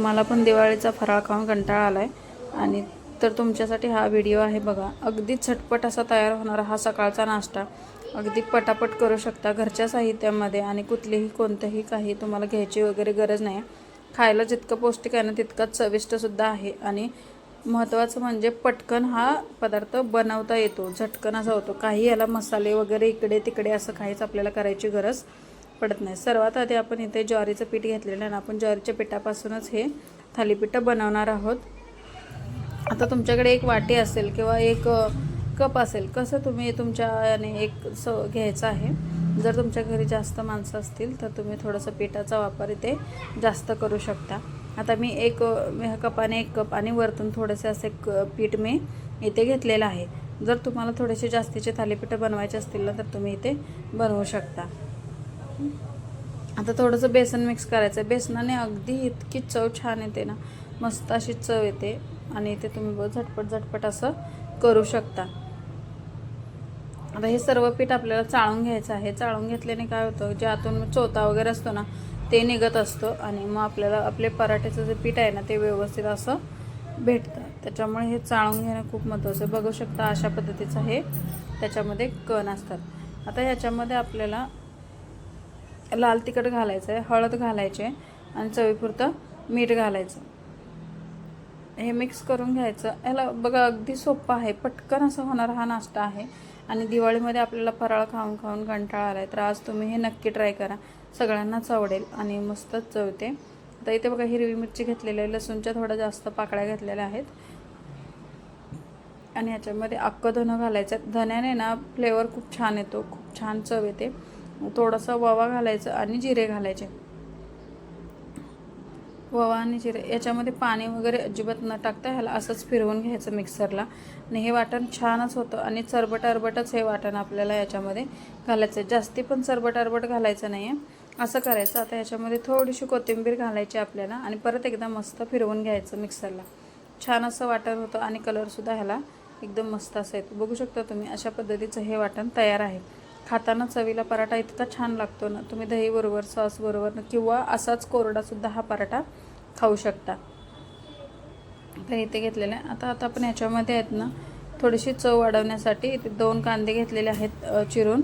मला पण दिवाळीचा फराळ खाऊन कंटाळा आला आहे आणि तर तुमच्यासाठी हा व्हिडिओ आहे बघा. अगदी झटपट असा तयार होणारा हा सकाळचा नाश्ता. अगदी पटापट करू शकता घरच्या साहित्यामध्ये आणि कुठलीही कोणतंही काही तुम्हाला घ्यायची वगैरे गरज नाही. खायला जितकं पौष्टिक आहे ना तितकंच चविष्टसुद्धा आहे. आणि महत्त्वाचं म्हणजे पटकन हा पदार्थ बनवता येतो झटकन असा होतो. काही याला मसाले वगैरे इकडे तिकडे असं काहीच आपल्याला करायची गरज पडत नाही. सर्वात आधी आपण इथे ज्वारीचं पीठ घेतलेलं आहे आणि आपण ज्वारीच्या पिठापासूनच हे थालीपीठं बनवणार आहोत. आता तुमच्याकडे एक वाटी असेल किंवा एक कप असेल कसं तुम्ही तुमच्या याने एक स घ्यायचं आहे? जर तुमच्या घरी जास्त माणसं असतील तर तुम्ही थोडंसं पिठाचा वापर इथे जास्त करू शकता. आता मी एक ह्या कपाने एक कप आणि वरतून थोडेसे असे क पीठ मी इथे घेतलेलं आहे. जर तुम्हाला थोडेसे जास्तीचे थालीपीठं बनवायचे असतील ना तर तुम्ही इथे बनवू शकता. आता थोडंसं बेसन मिक्स करायचं आहे बेसनाने अगदी इतकी चव छान येते ना. मस्त अशी चव येते. आणि ते तुम्ही बघ झटपट झटपट असं करू शकता. आता हे सर्व पीठ आपल्याला चाळून घ्यायचं आहे. चाळून घेतल्याने काय होतं जे आतून चोथा वगैरे असतो ना ते निघत असतं. आणि मग आपल्याला आपले पराठ्याचं जे पीठ आहे ना ते व्यवस्थित असं भेटतं. त्याच्यामुळे हे चाळून घेणं खूप महत्त्वाचं आहे. बघू शकता अशा पद्धतीचं हे त्याच्यामध्ये कण असतात. आता ह्याच्यामध्ये आपल्याला लाल तिखट घालायचं आहे हळद घालायचे आणि चवीपुरतं मीठ घालायचं. हे मिक्स करून घ्यायचं. याला बघा अगदी सोपं आहे. पटकन असं होणारा हा नाश्ता आहे. आणि दिवाळीमध्ये आपल्याला फराळ खाऊन खाऊन कंटाळा आला आहे तर आज तुम्ही हे नक्की ट्राय करा. सगळ्यांनाच आवडेल आणि मस्तच चवते. आता इथे बघा हिरवी मिरची घेतलेली आहे. लसूणच्या थोड्या जास्त पाकळ्या घेतलेल्या आहेत. आणि ह्याच्यामध्ये अख्खं धनं घालायचं आहे धण्याने ना फ्लेवर खूप छान येतो. खूप छान चव येते. थोडासा ववा घालायचं आणि जिरे घालायचे. ववा आणि जिरे याच्यामध्ये पाणी वगैरे अजिबात न टाकता ह्याला असंच फिरवून घ्यायचं मिक्सरला. आणि हे वाटण छानच होतं आणि चरबट अरबटच हे वाटण आपल्याला याच्यामध्ये घालायचं. आहे जास्ती पण चरबट अरबट घालायचं नाही आहे असं करायचं. आता याच्यामध्ये थोडीशी कोथिंबीर घालायची आपल्याला आणि परत एकदा मस्त फिरवून घ्यायचं मिक्सरला. छान असं वाटण होतं आणि कलरसुद्धा ह्याला एकदम मस्त असं येतो. बघू शकता तुम्ही अशा पद्धतीचं हे वाटण तयार आहे. खाताना चवीला पराठा इतका छान लागतो ना तुम्ही दहीबरोबर सॉसबरोबर किंवा असाच कोरडासुद्धा हा पराठा खाऊ शकता. तर इथे घेतलेलं आहे. आता आता आपण याच्यामध्ये आहेत ना थोडीशी चव वाढवण्यासाठी इथे दोन कांदे घेतलेले आहेत चिरून.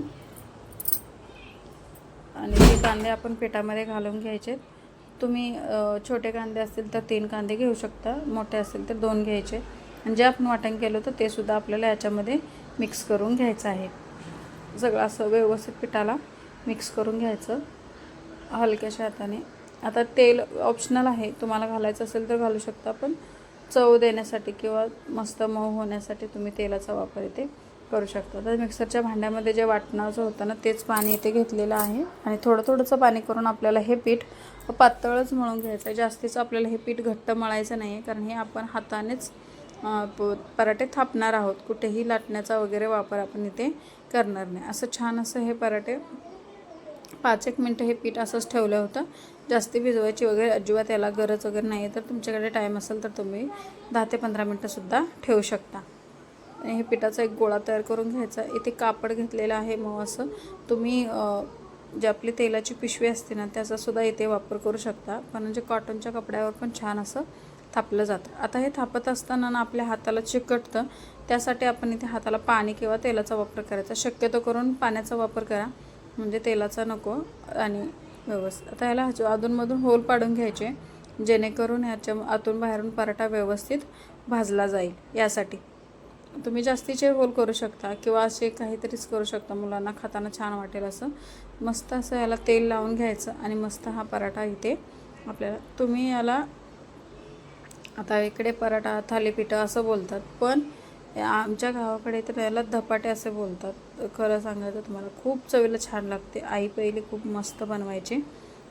आणि ते कांदे आपण पिठामध्ये घालून घ्यायचे. तुम्ही छोटे कांदे असतील तर तीन कांदे घेऊ शकता मोठे असतील तर दोन घ्यायचे. आणि जे आपण वाटण केलं होतं ते सुद्धा आपल्याला याच्यामध्ये मिक्स करून घ्यायचं आहे. सगळं असं व्यवस्थित पिठाला मिक्स करून घ्यायचं हलक्याशा हाताने. आता तेल ऑप्शनल आहे. तुम्हाला घालायचं असेल तर घालू शकता पण चव देण्यासाठी किंवा मस्त मऊ होण्यासाठी तुम्ही तेलाचा वापर इथे करू शकता. तर मिक्सरच्या भांड्यामध्ये जे वाटणाचं होतं ना तेच पाणी इथे घेतलेलं आहे. आणि थोडं थोडंसं पाणी करून आपल्याला हे पीठ पातळच मळून घ्यायचं आहे. जास्तीचं आपल्याला हे पीठ घट्ट मळायचं नाही आहे कारण हे आपण हातानेच पराठे थापणार आहोत. कुठेही लाटण्याचा वगैरे वापर आपण इथे करणार नाही. असं छान असं हे पराठे पाच एक मिनटं हे पीठ असंच ठेवलं होतं. जास्ती भिजवायची वगैरे अजिबात याला गरज वगैरे नाही आहे तर तुमच्याकडे टाईम असेल तर तुम्ही दहा ते पंधरा मिनटंसुद्धा ठेवू शकता. हे पिठाचा एक गोळा तयार करून घ्यायचा. इथे कापड घेतलेलं आहे मग असं तुम्ही जे आपली तेलाची पिशवी असते ना त्याचासुद्धा इथे वापर करू शकता. पण म्हणजे कॉटनच्या कपड्यावर पण छान असं थापलं जातं. आता हे थापत असताना ना आपल्या हाताला चिकटतं. त्यासाठी आपण इथे हाताला पाणी किंवा तेलाचा वापर करायचा. शक्यतो करून पाण्याचा वापर करा. म्हणजे तेलाचा नको आणि व्यवस्थित. आता ह्याला ह्याच्या अधूनमधून होल पाडून घ्यायचे. जेणेकरून ह्याच्या आतून बाहेरून पराठा व्यवस्थित भाजला जाईल. यासाठी. तुम्ही जास्तीचे होल करू शकता किंवा असे काहीतरीच करू शकता. मुलांना खाताना छान वाटेल असं. मस्त असं याला तेल लावून घ्यायचं आणि मस्त हा पराठा इथे आपल्याला तुम्ही याला आता इकडे पराठा थालीपीठं असं बोलतात. पण आमच्या गावाकडे तर याला धपाटे असे बोलतात. खरं सांगायचं तुम्हाला खूप चवीला छान लागते. आई पहिली खूप मस्त बनवायची.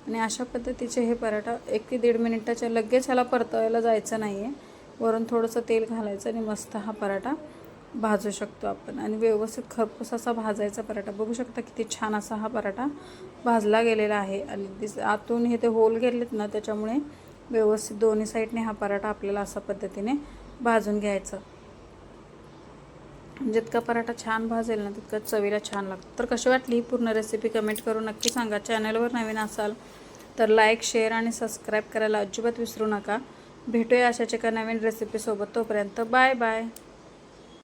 आणि अशा पद्धतीचे हे पराठा एक ते दीड मिनिटाच्या लगेच ह्याला परतवायला जायचं नाही आहे वरून थोडंसं तेल घालायचं आणि मस्त हा पराठा भाजू शकतो आपण. आणि व्यवस्थित खरपूस असा भाजायचा पराठा. बघू शकता किती छान असा हा पराठा भाजला गेलेला आहे. आणि दिस आतून हे ते होल गेलेत ना त्याच्यामुळे व्यवस्थित दोन्ही साईडने हा पराठा आपल्याला अशा पद्धतीने भाजून घ्यायचा. म्हणजे जितका पराठा छान भाजेल ना तितकं चवीला छान लागतं. तर कशी वाटली ही पूर्ण रेसिपी कमेंट करून नक्की सांगा. चॅनलवर नवीन असाल तर लाईक शेअर आणि सबस्क्राईब करायला अजिबात विसरू नका. भेटूया अशाच एका नवीन रेसिपीसोबत तोपर्यंत बाय बाय